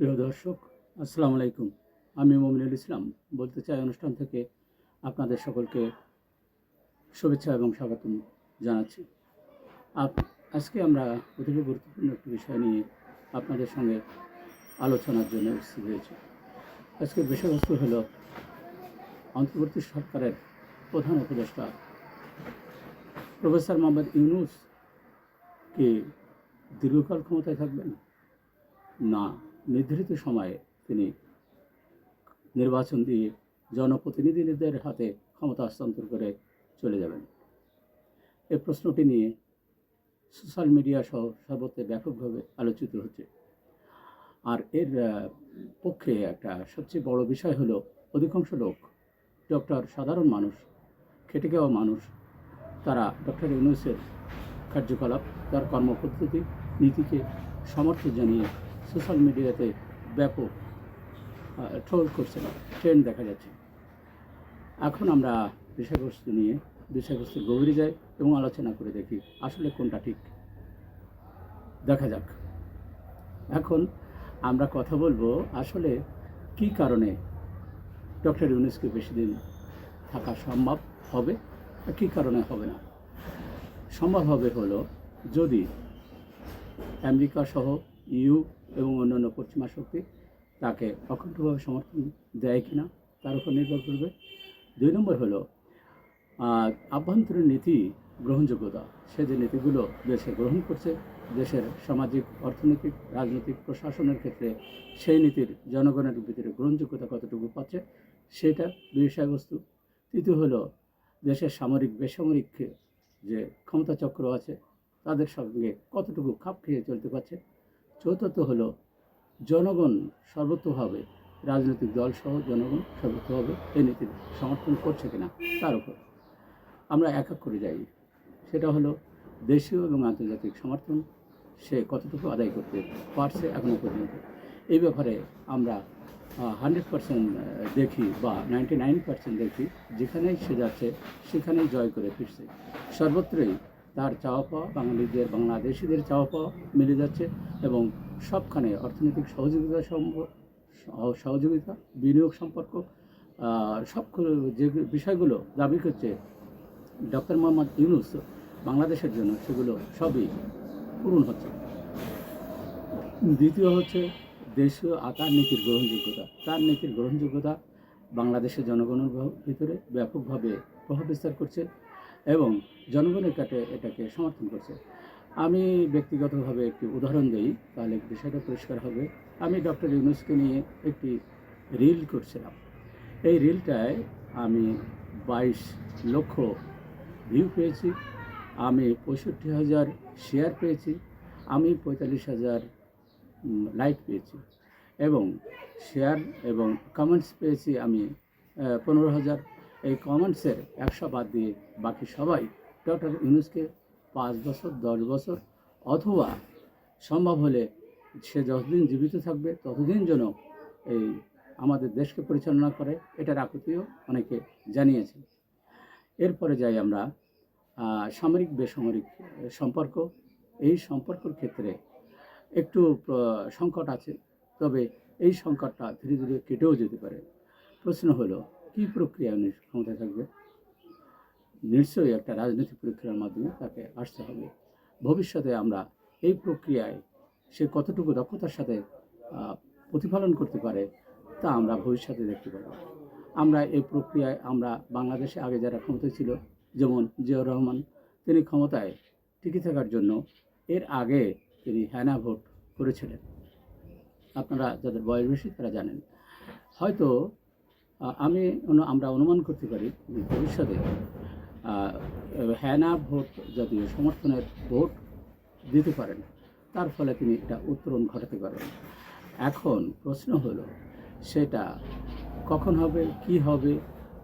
প্রিয় দর্শক, আসসালামু আলাইকুম। আমি মমিনুল ইসলাম। বলতে চাই অনুষ্ঠান থেকে আপনাদের সকলকে শুভেচ্ছা এবং স্বাগতম জানাচ্ছি। আপ আজকে আমরা অতিব গুরুত্বপূর্ণ একটি বিষয় নিয়ে আপনাদের সঙ্গে আলোচনার জন্য উপস্থিত হয়েছি। আজকের বিষয়বস্তু হল অন্তর্বর্তী সরকারের প্রধান উপদেষ্টা প্রফেসর মোহাম্মদ ইউনুস কি দীর্ঘকাল ক্ষমতায় থাকবেন? না। নির্ধারিত সময়ে তিনি নির্বাচন দিয়ে জনপ্রতিনিধিদের হাতে ক্ষমতা হস্তান্তর করে চলে যাবেন। এই প্রশ্নটি নিয়ে সোশ্যাল মিডিয়া সহ সর্বত্র ব্যাপকভাবে আলোচিত হচ্ছে। আর এর পক্ষে একটা সবচেয়ে বড় বিষয় হলো অধিকাংশ লোক ডক্টর সাধারণ মানুষ, খেটে খাওয়া মানুষ, তারা ডক্টর ইউনুসের কার্যকলাপ, তার কর্মপদ্ধতি, নীতিকে সমর্থন জানিয়ে সোশ্যাল মিডিয়াতে ব্যাপক ট্রোল করছেন ট্রেন্ড দেখা যাচ্ছে। এখন আমরা বিষয়বস্তু নিয়ে, বিষয়বস্তুর গভীরে যাই এবং আলোচনা করে দেখি আসলে কোনটা ঠিক। দেখা যাক। এখন আমরা কথা বলব আসলে কি কারণে ডক্টর ইউনুসকে বেশি দিন থাকা সম্ভব হবে কী কারণে হবে না? সম্ভব হবে হলো যদি আমেরিকা সহ ইউ এবং অন্যান্য পশ্চিমা শক্তি তাকে অখণ্ডভাবে সমর্থন দেয় কিনা তার উপর নির্ভর করবে। দুই নম্বর হলো আভ্যন্তরীণ নীতি গ্রহণযোগ্যতা। সে যে নীতিগুলো দেশে গ্রহণ করছে, দেশের সামাজিক, অর্থনৈতিক, রাজনৈতিক, প্রশাসনের ক্ষেত্রে সেই নীতির জনগণের ভিতরে গ্রহণযোগ্যতা কতটুকু পাচ্ছে, সেটা বিষয়বস্তু তৃতীয় হলো, দেশের সামরিক, বেসামরিক যে ক্ষমতা চক্র আছে, তাদের সঙ্গে কতটুকু খাপ খেয়ে চলতে পারছে চতুর্থ হলো, জনগণ সর্বত্রভাবে রাজনৈতিক দল সহ জনগণ সর্বত্রভাবে এই নীতির সমর্থন করছে কিনা তার উপর। আমরা এক এক করে যাই। সেটা হলো দেশীয় এবং আন্তর্জাতিক সমর্থন, সে কতটুকু আদায় করতে পারছে এখনও পর্যন্ত। এই ব্যাপারে আমরা হান্ড্রেড পার্সেন্ট দেখি বা নাইনটি নাইন পার্সেন্ট দেখি, যেখানেই সে যাচ্ছে, সেখানেই জয় করে ফিরছে। সর্বত্রই তার চাওয়া পাওয়া বাঙালিদের, বাংলাদেশিদের চাওয়া পাওয়া মিলে যাচ্ছে এবং সবখানে অর্থনৈতিক সহযোগিতা সহযোগিতা, বিনিয়োগ সম্পর্ক সব যে বিষয়গুলো দাবি করছে ডক্টর মোহাম্মদ ইউনুস বাংলাদেশের জন্য, সেগুলো সবই পূরণ হচ্ছে। দ্বিতীয় হচ্ছে দেশীয় আকার নীতির গ্রহণযোগ্যতা। তার নীতির গ্রহণযোগ্যতা বাংলাদেশের জনগণের ভিতরে ব্যাপকভাবে প্রভাব বিস্তার করছে। এবং জনগণের কাছে এটাকে সমর্থন করছে। আমি ব্যক্তিগতভাবে একটি উদাহরণ দিই, তাহলে বিষয়টা পরিষ্কার হবে। আমি ডক্টর ইউনুসকে নিয়ে একটি রিল করছিলাম। এই রিলটায় আমি বাইশ লক্ষ ভিউ পেয়েছি, আমি পঁয়ষট্টি হাজার শেয়ার পেয়েছি, আমি পঁয়তাল্লিশ হাজার লাইক পেয়েছি এবং শেয়ার এবং কমেন্টস পেয়েছি আমি পনেরো হাজার। এই কমেন্টসের একশো বাদ দিয়ে বাকি সবাই ডক্টর ইউনুসকে পাঁচ বছর, দশ বছর অথবা সম্ভব হলে সে যতদিন জীবিত থাকবে, ততদিন যেন এই আমাদের দেশকে পরিচালনা করে এটার আকুতিও অনেকে জানিয়েছেন। এরপরে যাই আমরা সামরিক বেসামরিক সম্পর্ক। এই সম্পর্কের ক্ষেত্রে একটু সংকট আছে, তবে এই সংকটটা ধীরে ধীরে কেটেও যেতে পারে। প্রশ্ন হলো কী প্রক্রিয়া উনি ক্ষমতায় থাকবে? নিশ্চয়ই একটা রাজনৈতিক প্রক্রিয়ার মাধ্যমে তাকে আসতে হবে। ভবিষ্যতে আমরা এই প্রক্রিয়ায় সে কতটুকু দক্ষতার সাথে প্রতিফলন করতে পারে, তা আমরা ভবিষ্যতে দেখতে পাব। আমরা এই প্রক্রিয়ায়, আমরা বাংলাদেশে আগে যারা ক্ষমতায় ছিল, যেমন জিয়াউর রহমান, তিনি ক্ষমতায় টিকে থাকার জন্য এর আগে তিনি হ্যানা ভোট করেছিলেন। আপনারা যাদের বয়স বেশি তারা জানেন। হয়তো আমি আমরা অনুমান করতে পারি ভবিষ্যতে হ্যানা ভোট জাতীয় সমর্থনের ভোট দিতে পারেন, তার ফলে তিনি একটা উত্তরণ ঘটাতে পারেন এখন প্রশ্ন হলো, সেটা কখন হবে, কি হবে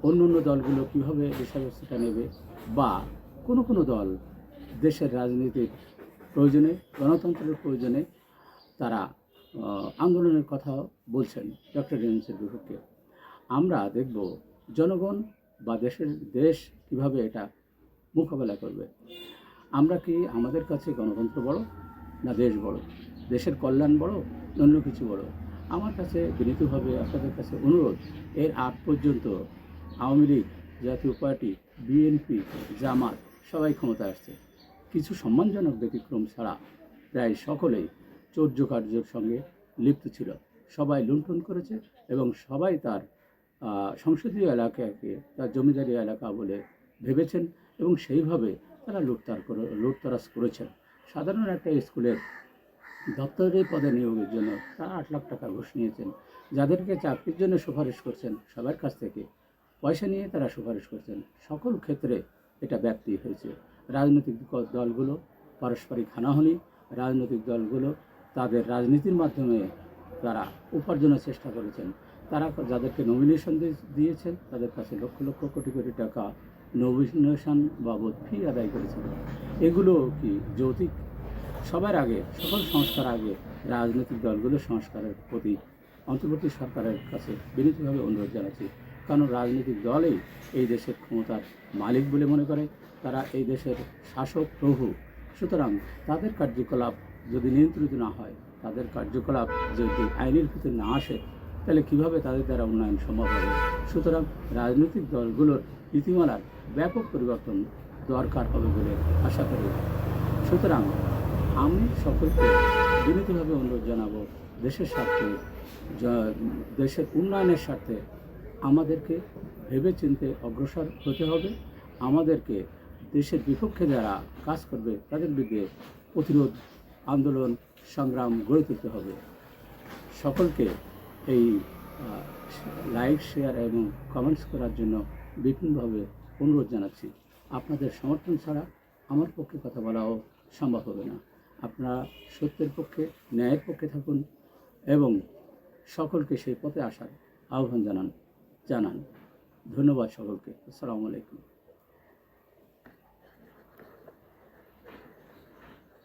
অন্য অন্য দলগুলো কীভাবে বিষয়বস্তুটা নেবে, বা কোনো কোনো দল দেশের রাজনীতির প্রয়োজনে, গণতন্ত্রের প্রয়োজনে তারা আন্দোলনের কথা বলছেন ডক্টর ইউনুসের বিপক্ষে। আমরা দেখব জনগণ বা দেশের দেশ কীভাবে এটা মোকাবেলা করবে। আমরা কি আমাদের কাছে গণতন্ত্র বড় না দেশ বড়? দেশের কল্যাণ বড় অন্য কিছু বড়? আমার কাছে বিনীতভাবে আপনাদের কাছে অনুরোধ, এর আগ পর্যন্ত আওয়ামী লীগ, জাতীয় পার্টি, বিএনপি, জামাত সবাই ক্ষমতায় আসছে। কিছু সম্মানজনক ব্যতিক্রম ছাড়া প্রায় সকলেই চৌর্য কার্যের সঙ্গে লিপ্ত ছিল। সবাই লুণ্ঠন করেছে এবং সবাই তার সংসদীয় এলাকাকে, তার জমিদারি এলাকা বলে ভেবেছেন এবং সেইভাবে তারা লুটতার করে লুটতরাজ করেছেন। সাধারণ একটা স্কুলের দপ্তরের পদে নিয়োগের জন্য তারা আট লাখ টাকা ঘুষ নিয়েছেন। যাদেরকে চাকরির জন্য সুপারিশ করছেন সবার কাছ থেকে পয়সা নিয়ে তারা সুপারিশ করছেন। সকল ক্ষেত্রে এটা ব্যাপ্তি হয়েছে। রাজনৈতিক দলগুলো, পারস্পরিক হানাহানি, রাজনৈতিক দলগুলো তাদের রাজনীতির মাধ্যমে তারা উপার্জনের চেষ্টা করেছেন। তারা যাদেরকে নমিনেশন দিয়েছেন, তাদের কাছে লক্ষ লক্ষ কোটি কোটি টাকা নমিনেশন বাবদ ফি আদায় করেছিল এগুলো কি যৌতিক? সবার আগে, সকল সংস্কার আগে রাজনৈতিক দলগুলো সংস্কারের প্রতি অন্তর্বর্তী সরকারের কাছে বিনীতভাবে অনুরোধ জানাচ্ছি। কারণ রাজনৈতিক দলই এই দেশের ক্ষমতার মালিক বলে মনে করে, তারা এই দেশের শাসক প্রভু। সুতরাং তাদের কার্যকলাপ যদি নিয়ন্ত্রিত না হয়, তাদের কার্যকলাপ যদি আইনের ভিতরে না আসে তাহলে কীভাবে তাদের দ্বারা উন্নয়ন সম্ভব হবে? সুতরাং রাজনৈতিক দলগুলোর নীতিমালার ব্যাপক পরিবর্তন দরকার হবে বলে আশা করি। সুতরাং আমি সকলকে বিনীতভাবে অনুরোধ জানাব, দেশের স্বার্থে দেশের উন্নয়নের স্বার্থে আমাদেরকে ভেবে চিনতে অগ্রসর হতে হবে। আমাদেরকে দেশের বিপক্ষে যারা কাজ করবে, তাদের বিরুদ্ধে প্রতিরোধ, আন্দোলন, সংগ্রাম গড়ে তুলতে হবে। সকলকে এই লাইক, শেয়ার এবং কমেন্টস করার জন্য বিভিন্নভাবে অনুরোধ জানাচ্ছি। আপনাদের সমর্থন ছাড়া আমার পক্ষে কথা বলাও সম্ভব হবে না। আপনারা সত্যের পক্ষে, ন্যায়ের পক্ষে থাকুন এবং সকলকে সেই পথে আসার আহ্বান জানান জানান। ধন্যবাদ সকলকে। আসসালামু আলাইকুম।